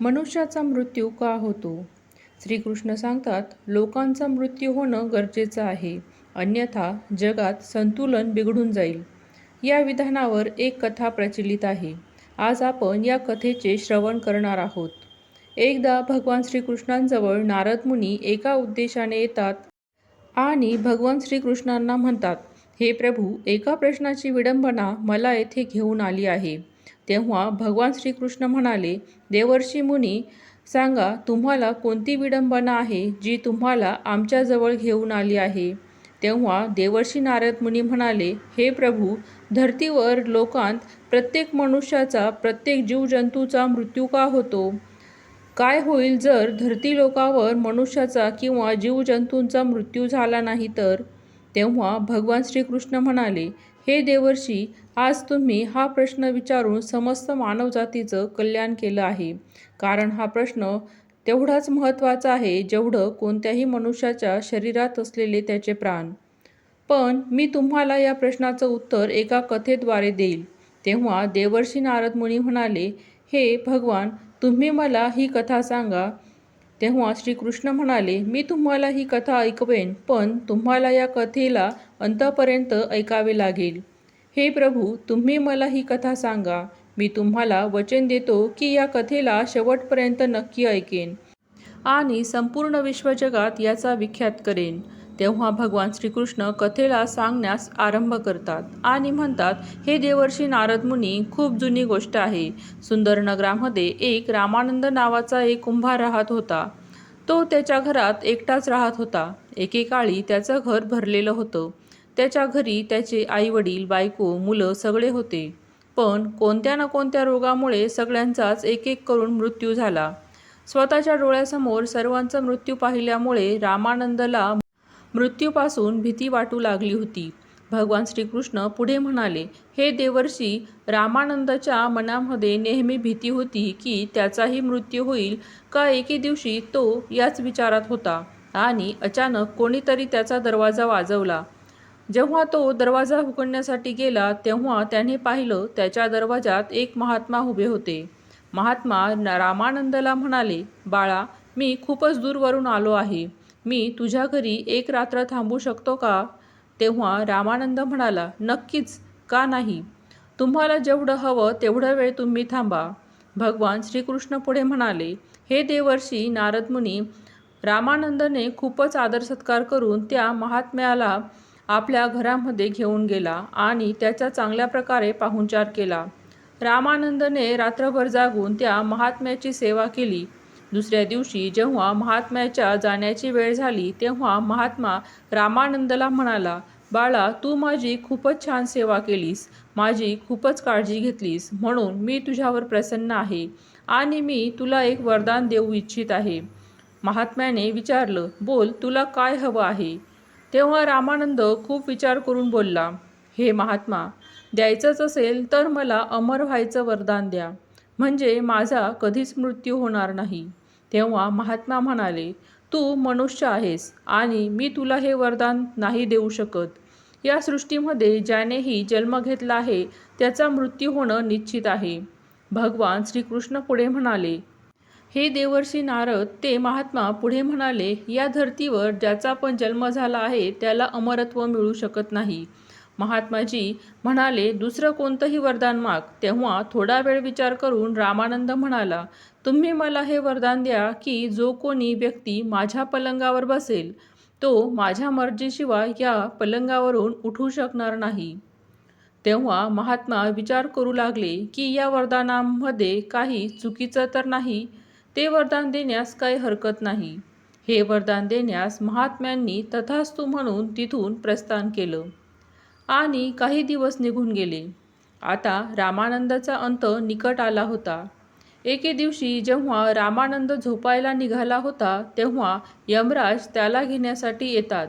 मनुष्याचा मृत्यू का होतो? श्रीकृष्ण सांगतात लोकांचा मृत्यू होणं गरजेचं आहे. अन्यथा जगात संतुलन बिघडून जाईल. या विधानावर एक कथा प्रचलित आहे. आज आपण या कथेचे श्रवण करणार आहोत. एकदा भगवान श्रीकृष्णांजवळ नारद मुनी एका उद्देशाने येतात आणि भगवान श्रीकृष्णांना म्हणतात हे प्रभू एका प्रश्नाची विडंबना मला येथे घेऊन आली आहे. तेव्हा भगवान श्रीकृष्ण म्हणाले देवर्षी मुनी सांगा तुम्हाला कोणती विडंबना आहे जी तुम्हाला आमच्याजवळ घेऊन आली आहे? तेव्हा देवर्षी नारद मुनी म्हणाले हे प्रभू धर्तीवर लोकांत प्रत्येक मनुष्याचा प्रत्येक जीवजंतूचा मृत्यू का होतो? काय होईल जर धरती लोकावर मनुष्याचा किंवा जीवजंतूंचा मृत्यू झाला नाही तर? तेव्हा भगवान श्रीकृष्ण म्हणाले हे देवर्षी आज तुम्ही हा प्रश्न विचारून समस्त मानवजातीचं कल्याण केलं आहे. कारण हा प्रश्न तेवढाच महत्त्वाचा आहे जेवढं कोणत्याही मनुष्याच्या शरीरात असलेले त्याचे प्राण. पण मी तुम्हाला या प्रश्नाचं उत्तर एका कथेद्वारे देईल. तेव्हा देवर्षी नारद मुनी म्हणाले हे भगवान तुम्ही मला ही कथा सांगा. तेव्हा श्रीकृष्ण म्हणाले मी तुम्हाला ही कथा ऐकवेन पण तुम्हाला या कथेला अंतापर्यंत ऐकावे लागेल. हे प्रभू तुम्ही मला ही कथा सांगा. मी तुम्हाला वचन देतो की या कथेला शेवटपर्यंत नक्की ऐकेन. आणि संपूर्ण विश्वजगात याचा विख्यात करेन. तेव्हा भगवान श्रीकृष्ण कथेला सांगण्यास आरंभ करतात आणि म्हणतात हे देवर्षी नारद मुनी खूप जुनी गोष्ट आहे. सुंदर नगरामध्ये एक रामानंद नावाचा एक कुंभार राहत होता. तो त्याच्या घरात एकटाच राहत होता. एकेकाळी त्याचं घर भरलेलं होतं. त्याच्या घरी त्याचे आईवडील बायको मुलं सगळे होते. पण कोणत्या ना कोणत्या रोगामुळे सगळ्यांचाच एक एक करून मृत्यू झाला. स्वतःच्या डोळ्यासमोर सर्वांचा मृत्यू पाहिल्यामुळे रामानंदला मृत्यूपासून भीती वाटू लागली होती. भगवान श्रीकृष्ण पुढे म्हणाले हे देवर्षी रामानंदाच्या मनामध्ये नेहमी भीती होती की त्याचाही मृत्यू होईल का एके दिवशी तो याच विचारात होता. आणि अचानक कोणीतरी त्याचा दरवाजा वाजवला. जेव्हा तो दरवाजा हुकडण्यासाठी गेला तेव्हा त्याने पाहिलं त्याच्या दरवाजात एक महात्मा उभे होते. महात्मा रामानंदला म्हणाले बाळा मी खूपच दूरवरून आलो आहे. मी तुझ्या घरी एक रात्र थांबू शकतो का? तेव्हा रामानंद म्हणाला नक्कीच का नाही? तुम्हाला जेवढं हवं तेवढं वेळ तुम्ही थांबा. भगवान श्रीकृष्ण पुढे म्हणाले हे देवर्षी नारदमुनी रामानंदने खूपच आदर सत्कार करून त्या महात्म्याला आपल्या घरामध्ये घेऊन गेला आणि त्याचा चांगल्या प्रकारे पाहुणचार केला. रामानंदने रात्रभर जागून त्या महात्म्याची सेवा केली. दुसऱ्या दिवशी जेव्हा महात्म्याच्या जाण्याची वेळ झाली तेव्हा महात्मा रामानंदला म्हणाला बाळा तू माझी खूपच छान सेवा केलीस माझी खूपच काळजी घेतलीस म्हणून मी तुझ्यावर प्रसन्न आहे आणि मी तुला एक वरदान देऊ इच्छित आहे. महात्म्याने विचारलं बोल तुला काय हवं आहे? तेव्हा रामानंद खूप विचार करून बोलला हे महात्मा द्यायचंच असेल तर मला अमर व्हायचं वरदान द्या. म्हणजे माझा कधीच मृत्यू होणार नाही. तेव्हा महात्मा म्हणाले तू मनुष्य आहेस आणि मी तुला हे वरदान नाही देऊ शकत. या सृष्टीमध्ये ज्यानेही जन्म घेतला आहे त्याचा मृत्यू होणं निश्चित आहे. भगवान श्रीकृष्ण पुढे म्हणाले हे देवर्षी नारद ते महात्मा पुढे म्हणाले या धर्तीवर ज्याचा पण जन्म झाला आहे त्याला अमरत्व मिळू शकत नाही. महात्माजी म्हणाले दुसरं कोणतंही वरदान माग. तेव्हा थोडा वेळ विचार करून रामानंद म्हणाला तुम्ही मला हे वरदान द्या की जो कोणी व्यक्ती माझ्या पलंगावर बसेल तो माझ्या मर्जीशिवाय या पलंगावरून उठू शकणार नाही. तेव्हा महात्मा विचार करू लागले की या वरदानामध्ये काही चुकीचं तर नाही ते वरदान देण्यास काही हरकत नाही. हे वरदान देण्यास महात्म्यांनी तथास्तू म्हणून तिथून प्रस्थान केलं. आणि काही दिवस निघून गेले. आता रामानंदाचा अंत निकट आला होता. एके दिवशी जेव्हा रामानंद झोपायला निघाला होता तेव्हा यमराज त्याला घेण्यासाठी येतात.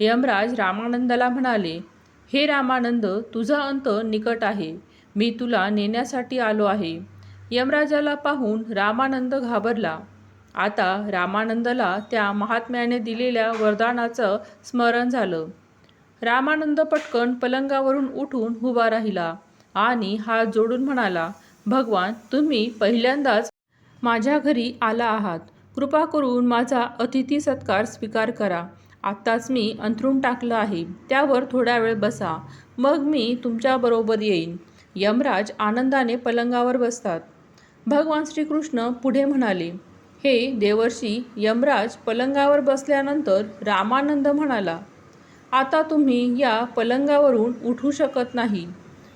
यमराज रामानंदाला म्हणाले हे रामानंद तुझा अंत निकट आहे. मी तुला नेण्यासाठी आलो आहे. यमराजाला पाहून रामानंद घाबरला. आता रामानंदला त्या महात्म्याने दिलेल्या वरदानाचं स्मरण झालं. रामानंद पटकन पलंगावरून उठून उभा राहिला आणि हात जोडून म्हणाला भगवान तुम्ही पहिल्यांदाच माझ्या घरी आला आहात. कृपा करून माझा अतिथी सत्कार स्वीकार करा. आत्ताच मी अंथरून टाकलं आहे. त्यावर थोडा वेळ बसा. मग मी तुमच्याबरोबर येईन. यमराज आनंदाने पलंगावर बसतात. भगवान श्रीकृष्ण पुढे म्हणाले हे देवर्षी यमराज पलंगावर बसल्यानंतर रामानंद म्हणाला आता तुम्ही या पलंगावरून उठू शकत नाही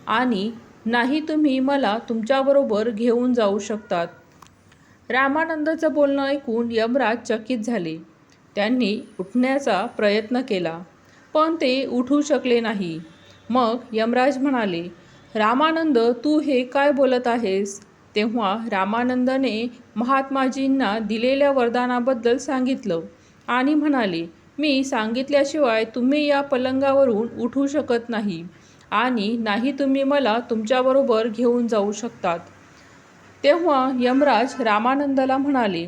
आणि नाही तुम्ही मला तुमच्याबरोबर घेऊन जाऊ शकतात. रामानंदचं बोलणं ऐकून यमराज चकित झाले. त्यांनी उठण्याचा प्रयत्न केला पण ते उठू शकले नाही. मग यमराज म्हणाले रामानंद तू हे काय बोलत आहेस? तेव्हा रामानंदने महात्माजींना दिलेल्या वरदानाबद्दल सांगितलं आणि म्हणाले मी सांगितल्याशिवाय तुम्ही या पलंगावरून उठू शकत नाही आणि नाही तुम्ही मला तुमच्याबरोबर घेऊन जाऊ शकतात. तेव्हा यमराज रामानंदाला म्हणाले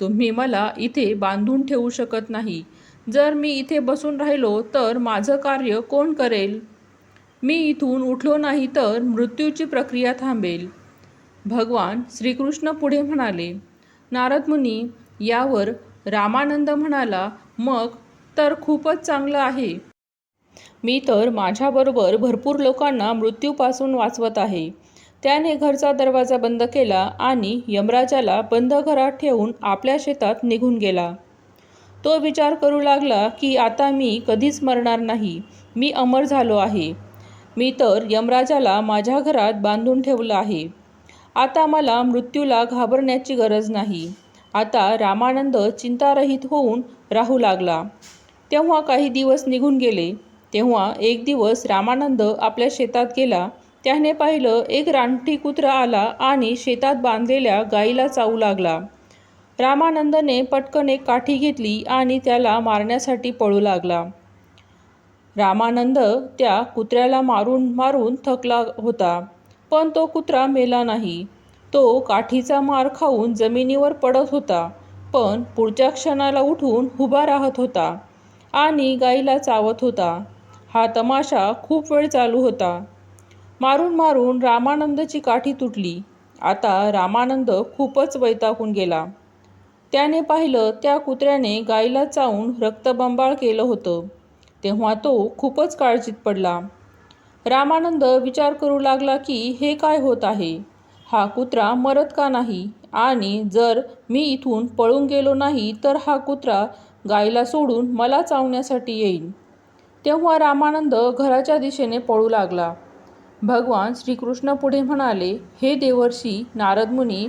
तुम्ही मला इथे बांधून ठेवू शकत नाही. जर मी इथे बसून राहिलो तर माझं कार्य कोण करेल? मी इथून उठलो नाही तर मृत्यूची प्रक्रिया थांबेल. भगवान श्रीकृष्ण पुढे म्हणाले नारद मुनी यावर रामानंद म्हणाला मग तर खूपच चांगलं आहे. मी तर माझ्याबरोबर भरपूर लोकांना मृत्यूपासून वाचवत आहे. त्याने घरचा दरवाजा बंद केला आणि यमराजाला बंद घरात ठेवून आपल्या शेतात निघून गेला. तो विचार करू लागला की आता मी कधीच मरणार नाही. मी अमर झालो आहे. मी तर यमराजाला माझ्या घरात बांधून ठेवलं आहे. आता मला मृत्यूला घाबरण्याची गरज नाही. आता रामानंद चिंतारहित होऊन राहू लागला. तेव्हा काही दिवस निघून गेले. तेव्हा एक दिवस रामानंद आपल्या शेतात गेला. त्याने पाहिलं एक रानटी कुत्रा आला आणि शेतात बांधलेल्या गाईला चावू लागला. रामानंदने पटकन एक काठी घेतली आणि त्याला मारण्यासाठी पळू लागला. रामानंद त्या कुत्र्याला मारून मारून थकला होता. पण तो कुत्रा मेला नाही. तो काठीचा मार खाऊन जमिनीवर पडत होता पण पुढच्या क्षणाला उठून उभा राहत होता आणि गाईला चावत होता. हा तमाशा खूप वेळ चालू होता. मारून मारून रामानंदची काठी तुटली. आता रामानंद खूपच वैतागून गेला. त्याने पाहिलं त्या कुत्र्याने गाईला चावून रक्तबंबाळ केलं होतं. तेव्हा तो खूपच काळजीत पडला. रामानंद विचार करू लागला की हे काय होत आहे? हा कुत्रा मरत का नाही? आणि जर मी इथून पळून गेलो नाही तर हा कुत्रा गायला सोडून मला चावण्यासाठी येईल तेव्हा रामानंद घराच्या दिशेने पळू लागला. भगवान श्रीकृष्ण पुढे म्हणाले हे देवर्षी नारद मुनी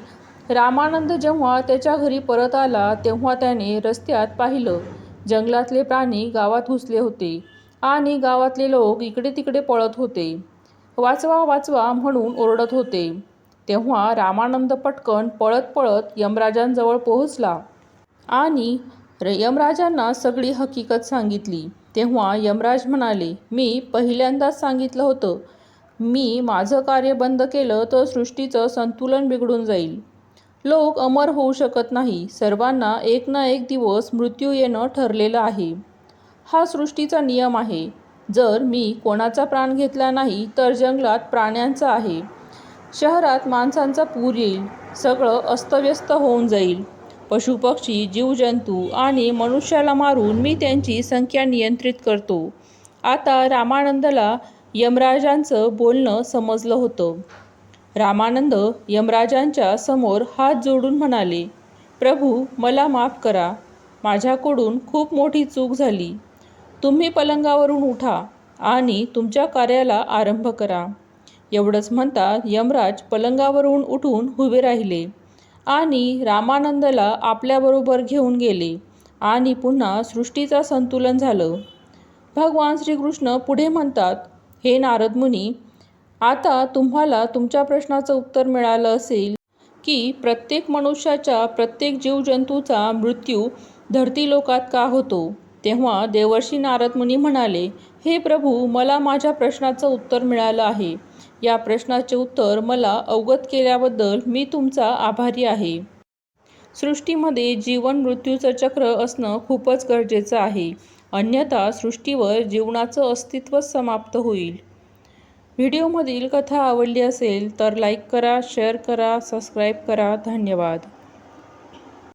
रामानंद जेव्हा त्याच्या घरी परत आला तेव्हा त्याने रस्त्यात पाहिलं. जंगलातले प्राणी गावात घुसले होते. आणि गावातले लोक इकडे तिकडे पळत होते. वाचवा वाचवा म्हणून ओरडत होते. तेव्हा रामानंद पटकन पळत पळत यमराजांजवळ पोहोचला. आणि र- यमराजांना सगळी हकीकत सांगितली. तेव्हा यमराज म्हणाले मी पहिल्यांदाच सांगितलं होतं. मी माझं कार्य बंद केलं तर सृष्टीचं संतुलन बिघडून जाईल. लोक अमर होऊ शकत नाही. सर्वांना एक ना एक दिवस मृत्यू येणं ठरलेलं आहे. हा सृष्टीचा नियम आहे. जर मी कोणाचा प्राण घेतला नाही तर जंगलात प्राण्यांचा आहे. शहरात माणसांचा पूर येईल. सगळं अस्तव्यस्त होऊन जाईल. पशुपक्षी जीवजंतू आणि मनुष्याला मारून मी त्यांची संख्या नियंत्रित करतो. आता रामानंदला यमराजांचं बोलणं समजलं होतं. रामानंद यमराजांच्या समोर हात जोडून म्हणाले प्रभू मला माफ करा. माझ्याकडून खूप मोठी चूक झाली. तुम्ही पलंगावरून उठा आणि तुमच्या कार्याला आरंभ करा. एवढंच म्हणता यमराज पलंगावरून उठून उभे राहिले आणि रामानंदला आपल्याबरोबर घेऊन गेले आणि पुन्हा सृष्टीचा संतुलन झालं. भगवान श्रीकृष्ण पुढे म्हणतात हे नारद मुनी आता तुम्हाला तुमच्या प्रश्नाचं उत्तर मिळालं असेल की प्रत्येक मनुष्याच्या प्रत्येक जीवजंतूचा मृत्यू धरतीलोकात का होतो? तेव्हा देवर्षी नारद मुनी म्हणाले हे प्रभू मला माझ्या प्रश्नाचं उत्तर मिळालं आहे. या प्रश्नाचे उत्तर मला अवगत केल्याबद्दल मी तुमचा आभारी आहे. सृष्टीमध्ये जीवन मृत्यूचं चक्र असणं खूपच गरजेचं आहे. अन्यथा सृष्टीवर जीवनाचं अस्तित्वच समाप्त होईल. व्हिडिओमधील कथा आवडली असेल तर लाईक करा शेअर करा सबस्क्राईब करा. धन्यवाद.